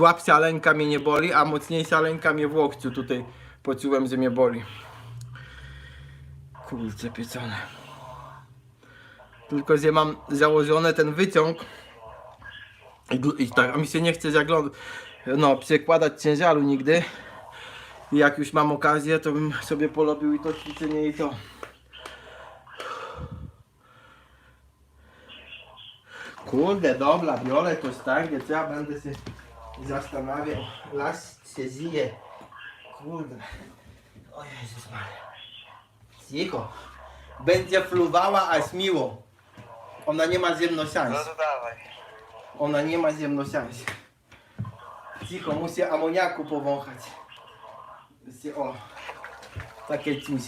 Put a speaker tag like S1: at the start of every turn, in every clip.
S1: słabsza ręka mnie nie boli, a mocniejsza ręka mnie w łokciu tutaj poczułem, że mnie boli. Kurczę pieczone. Tylko, że mam założony ten wyciąg i, i tak, a mi się nie chce zaglądać, no, przekładać ciężaru nigdy. I jak już mam okazję, to bym sobie polobił i to ćwiczenie i to. Kurde, dobra, biorę to tak, trzeba będę się zastanawiał. Las się zje. Kurde. O Jezus Maria. Cicho. Będzie fruwała aż miło. Ona nie ma ze mną szans.
S2: No to dawaj.
S1: Ona nie ma ze mną szans. Cicho, muszę amoniaku powąchać. O. Takie coś.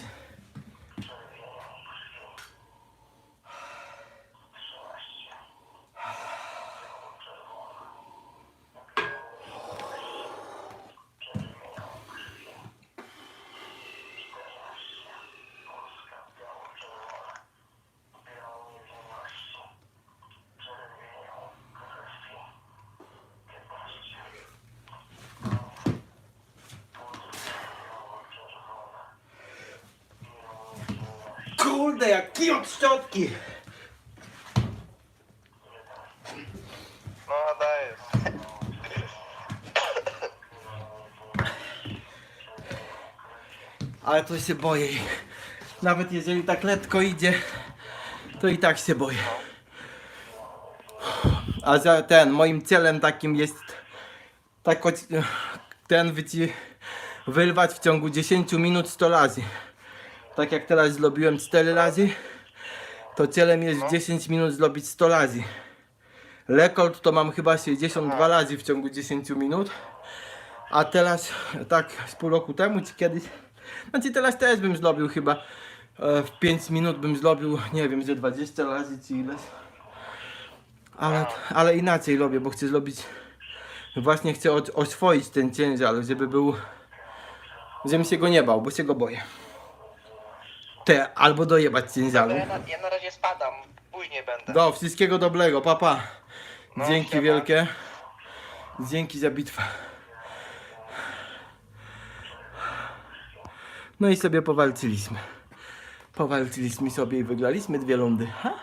S1: Kurde, jak kij od szczotki.
S2: No dajesz.
S1: Ale to się boję. Nawet jeżeli tak letko idzie, to i tak się boję. A za ten, moim celem takim jest tak choć, ten wyci, wyrwać w ciągu 10 minut 100 razy. Tak jak teraz zrobiłem 4 razy, to celem jest w 10 minut zrobić 100 razy. Rekord to mam chyba 62 razy w ciągu 10 minut. A teraz, tak z pół roku temu czy kiedyś, znaczy teraz też bym zrobił chyba e, w 5 minut bym zrobił, nie wiem, że 20 razy czy ileś. Ale, ale inaczej robię, bo chcę zrobić, właśnie chcę oswoić ten ciężar, żeby był, żebym się go nie bał, bo się go boję. Te, albo dojebać.
S2: To ja na, ja na razie spadam. Później będę.
S1: Do, wszystkiego dobrego, papa.
S2: No,
S1: Dzięki
S2: siema.
S1: wielkie. Dzięki za bitwę. No i sobie powalczyliśmy. Powalczyliśmy sobie i wygraliśmy dwie rundy. Ha?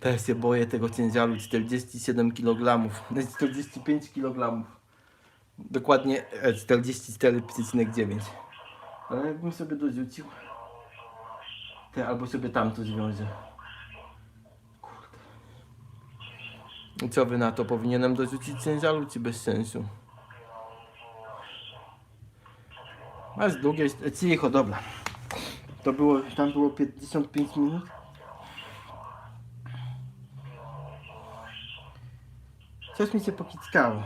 S1: Teraz się boję tego ciężaru 47 kg. No 45 kg. Dokładnie e, 44,9. Ale jakbym sobie dorzucił. Te, albo sobie tamto zwiążę. I co wy na to? Powinienem dorzucić ciężaru, czy bez sensu? A z drugiej strony, cicho, dobra. To było, tam było 55 minut. Coś mi się pokickało.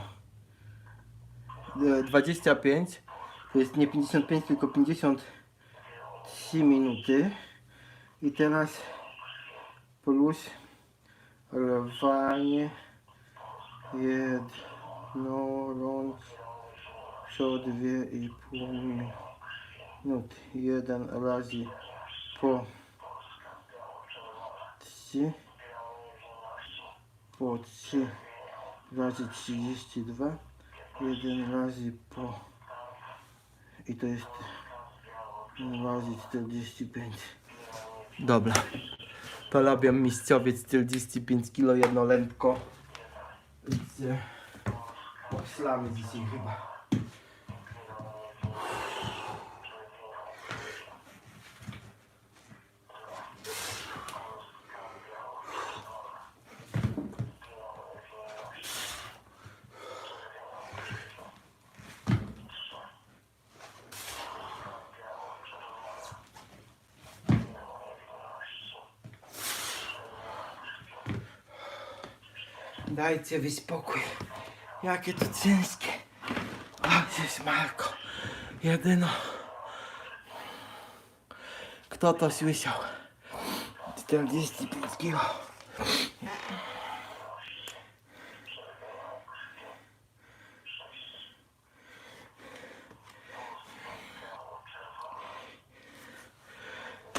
S1: E, 25 to jest nie 55, tylko 53 minuty. I teraz plus Rwanie jedno rąc co dwie i pół minut. Jeden razy po trzy po trzy razy 32 jeden razy po i to jest razy 45 dobra robię mistrzowiec 45 kg jednolętko. Widzicie? Poślamy dzisiaj chyba. Dajcie wy spokój. Jakie to ciężkie. O, jest Marko. Jedyno. Kto to słyszał? 45 kilo.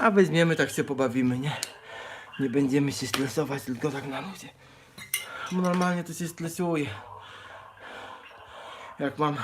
S1: A weźmiemy, tak się pobawimy, nie? Nie będziemy się stresować, tylko tak na ludzie. Bo normalnie to się stresuje. Jak mam